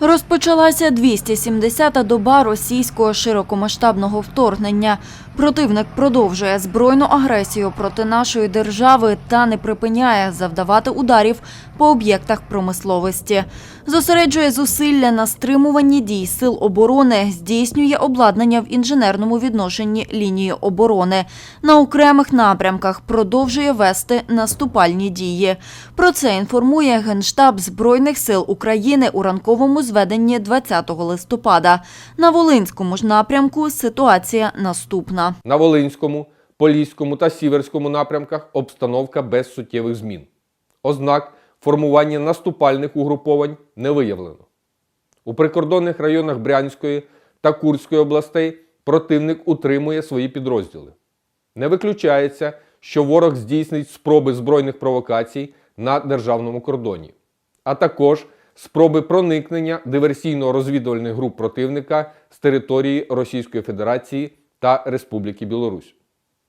Розпочалася 270-та доба російського широкомасштабного вторгнення. Противник продовжує збройну агресію проти нашої держави та не припиняє завдавати ударів по об'єктах промисловості. Зосереджує зусилля на стримуванні дій сил оборони, здійснює обладнання в інженерному відношенні лінії оборони. На окремих напрямках продовжує вести наступальні дії. Про це інформує Генштаб Збройних сил України у ранковому зведенні 20 листопада. На Волинському ж напрямку ситуація наступна. На Волинському, Поліському та Сіверському напрямках обстановка без суттєвих змін. Ознак формування наступальних угруповань не виявлено. У прикордонних районах Брянської та Курської областей противник утримує свої підрозділи. Не виключається, що ворог здійснить спроби збройних провокацій на державному кордоні, а також спроби проникнення диверсійно-розвідувальних груп противника з території Російської Федерації та Республіки Білорусь.